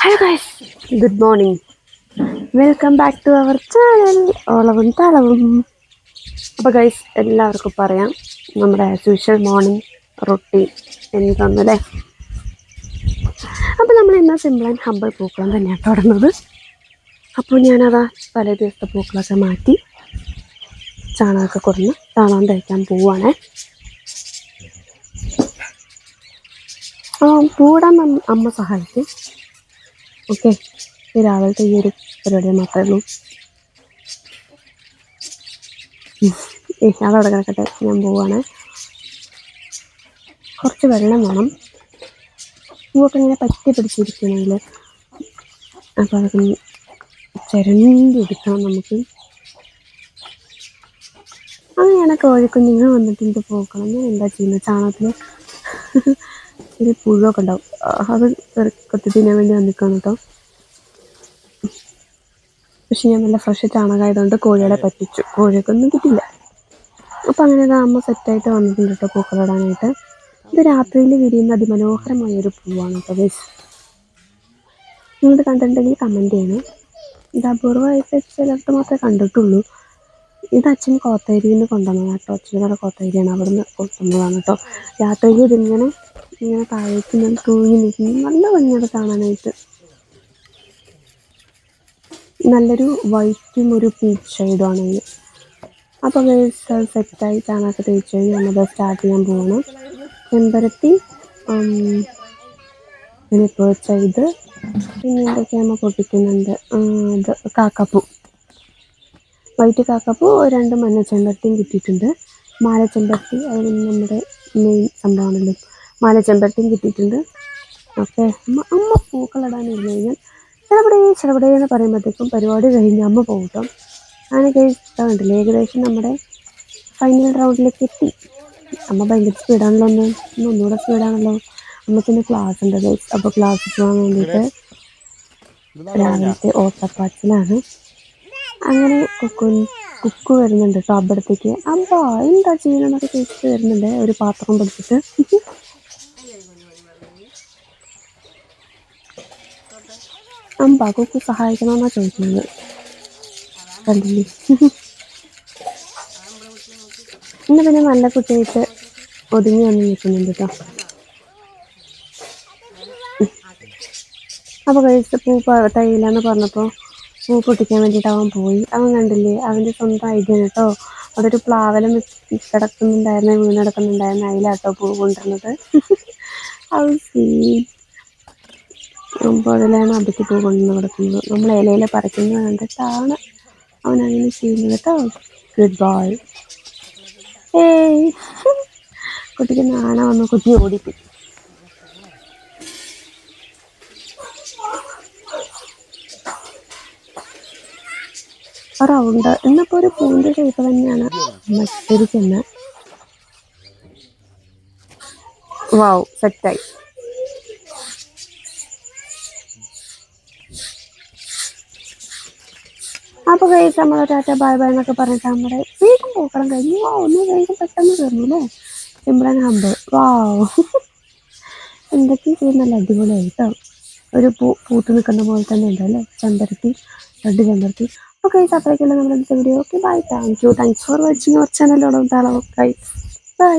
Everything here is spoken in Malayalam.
Hello guys good morning welcome back to our channel ഓളവും തളവും. അപ്പോൾ ഗൈസ് എല്ലാവർക്കും പറയാം. നമ്മുടെ ആസ് യൂഷ്വൽ മോർണിംഗ് റൊട്ടീൻ എന്താണെന്നല്ലേ അപ്പോൾ നമ്മൾ ഇന്ന് സിമ്പിൾ ആൻഡ് ഹമ്പിൾ പൂക്കളം തന്നെയാണ് തുടങ്ങുന്നത് അപ്പോൾ ഞാനതാ പല ദിവസത്തെ പൂക്കളൊക്കെ മാറ്റി ചാണകമൊക്കെ കുറഞ്ഞ് ചാണകം തയ്ക്കാൻ പോവുകയാണേ ആ പൂടാൻ അമ്മ- സഹായിക്കും. ഓക്കെ. രാവിലത്തെ ഈ ഒരു പരിപാടി മാത്രമേ ഉള്ളൂ. അതവിടെ കിടക്കട്ടെ. ഞാൻ പോവുകയാണ് കുറച്ച് വെള്ളം വേണം. പൂവൊക്കെ ഇങ്ങനെ പറ്റി പിടിച്ചിരിക്കണമെങ്കിൽ അപ്പോൾ അതൊക്കെ ചിരണ്ടി എടുക്കണം നമുക്ക്. അങ്ങനെയാണ് കോഴിക്കുഞ്ഞുങ്ങൾ വന്നിട്ട് എനിക്ക് പോക്കണം? ഞാൻ എന്താ ചെയ്യുന്നത് ചാണകത്തിൽ ഒരു പുഴുവൊക്കെ ഉണ്ടാവും. അത് കൊത്തി തിന്നാൻ വേണ്ടി വന്നിക്കണം കേട്ടോ പക്ഷെ ഞാൻ നല്ല ഫ്രഷ് ചാണകമായതുകൊണ്ട് കോഴികളെ പറ്റിച്ചു. കോഴിയൊക്കെ ഒന്നും കിട്ടില്ല അപ്പം അങ്ങനെ അമ്മ സെറ്റായിട്ട് വന്നിട്ടുണ്ട് കേട്ടോ പൂക്കളിടാനായിട്ട് ഇത് രാത്രിയിൽ വിരിയുന്ന അതിമനോഹരമായ ഒരു പൂവാണ് കേട്ടോ ഗൈസ്. നിങ്ങളിത് കണ്ടിട്ടുണ്ടെങ്കിൽ കമന്റ് ചെയ്യണം. ഇത് അപൂർവമായിട്ട് ചിലർക്ക് മാത്രമേ കണ്ടിട്ടുള്ളൂ. ഇത് അച്ഛൻ കോത്തരിയിൽ നിന്ന് കൊണ്ടുവന്നതാണ് കേട്ടോ. അച്ഛന്റെ കോത്തരിയാണ് അവിടെ നിന്ന് കൊണ്ടുവന്നതാണ് കേട്ടോ. രാത്രിയിൽ ഇതിങ്ങനെ ഇങ്ങനെ താഴേക്ക് ഇങ്ങനെ തൂങ്ങി നിൽക്കുന്നു. നല്ല ഭംഗിയാണ് കാണാനായിട്ട്. നല്ലൊരു വൈറ്റും ഒരു പീച്ച് ഷെയ്ഡുമാണ് ഇത്. അപ്പോൾ സെറ്റായി ചാണകത്ത് തേച്ച് കഴിഞ്ഞ് നമ്മൾ സ്റ്റാർട്ട് ചെയ്യാൻ പോകണം ചെമ്പരത്തി പിന്നെ പേർച്ച ചെയ്ത് പിന്നെ എന്തൊക്കെയാണ് പൊട്ടിക്കുന്നുണ്ട്? ഇത് കാക്കപ്പൂ. വൈറ്റ് കാക്കപ്പൂ രണ്ട് മഞ്ഞ ചെമ്പരത്തിയും കിട്ടിയിട്ടുണ്ട്. മാല ചെമ്പരത്തി അത് നമ്മുടെ മെയിൻ സംഭവമാണല്ലോ. മാല ചെമ്പരത്തിയും കിട്ടിയിട്ടുണ്ട്. ഓക്കെ അമ്മ അമ്മ പൂക്കളിടാൻ ഇരുന്നു കഴിഞ്ഞാൽ ചിലവിടെ ചിലവിടെ എന്ന് പറയുമ്പോഴത്തേക്കും പരിപാടി കഴിഞ്ഞ് അമ്മ പോകട്ടോ കേട്ടോ. അങ്ങനെ കഴിഞ്ഞിട്ടുണ്ട് ഏകദേശം നമ്മുടെ ഫൈനൽ റൗണ്ടിലേക്ക് എത്തി. അമ്മ ഭയങ്കര സ്പീഡാണല്ലോ ഒന്ന് ഒന്ന് ഒന്നുകൂടെ സ്പീഡാണല്ലോ അമ്മക്കിന്ന് ക്ലാസ് ഉണ്ട് അപ്പോൾ ക്ലാസ് പോകാൻ വേണ്ടിയിട്ട് രാവിലത്തെ ഓട്ടപ്പാച്ചിലാണ്. അങ്ങനെ കുക്കു കുക്കു വരുന്നുണ്ട് കേട്ടോ അവിടത്തേക്ക്. അമ്പാ എന്താ ചെയ്യണമെന്നൊക്കെ ചോദിച്ചിട്ട് വരുന്നുണ്ട്. ഒരു പാത്രം പിടിച്ചിട്ട്. അമ്പാ കുക്കു സഹായിക്കണമെന്നാ ചോദിക്കുന്നത്. കണ്ടില്ലേ? ഇന്ന് പിന്നെ നല്ല കുട്ടിയായിട്ട് ഒതുങ്ങി വന്ന് നിൽക്കുന്നുണ്ട് കേട്ടോ അപ്പോൾ കഴിച്ച പൂ തയ്യില്ലെന്ന് പറഞ്ഞപ്പോൾ പൂ പൊട്ടിക്കാൻ വേണ്ടിയിട്ട് അവൻ പോയി. അവൻ കണ്ടില്ലേ? അവന്റെ സ്വന്തം ഐഡിയ കേട്ടോ അതൊരു പ്ലാവലം കിടക്കുന്നുണ്ടായിരുന്നു വീണ് കിടക്കുന്നുണ്ടായിരുന്നു അതിലാട്ടോ പൂ കൊണ്ടുവരുന്നത്. അവൻ അപ്പോൾ അതിലാണ് അബിക്ക് പൂ കൊണ്ടുവന്ന് കിടക്കുന്നത്. നമ്മൾ ഇലയിലെ പറിക്കുന്നത് കണ്ടിട്ടാണ് അവൻ അങ്ങനെ ചെയ്യുന്നത് കേട്ടോ ഗുഡ് ബോയ് ഏയ്. കുട്ടിക്ക് നാണ വന്ന് കുട്ടി ഓടിപ്പോയി. റൗണ്ട് ഇന്നിപ്പോ ഒരു പൂവിന്റെ ഷേപ്പ് തന്നെയാണ്. മത്സരിക്കുന്നത് വാവ് സെറ്റായി അപ്പൊ കഴിച്ച് നമ്മൾ ടാറ്റ ബൈ ബൈ എന്നൊക്കെ പറഞ്ഞിട്ട് നമ്മുടെ വേഗം പൂക്കളം കഴിഞ്ഞു വാ ഒന്ന് വേഗം പെട്ടെന്ന് തീർന്നു അല്ലേ? സിമ്പിളൻ ഹമ്പ് വാവ് എന്തൊക്കെയും ചെയ്ത് നല്ല അടിപൊളിയായി കേട്ടോ ഒരു പൂ പൂത്ത് നിൽക്കുന്ന പോലെ തന്നെ ഉണ്ട് അല്ലേ? ചെമ്പരത്തി റെഡ് ചെമ്പരത്തി. ഓക്കെ അത്രയ്ക്കുള്ള നമ്മുടെ video okay bye thank you thanks for watching our channel Odam താളം ബൈ ബൈ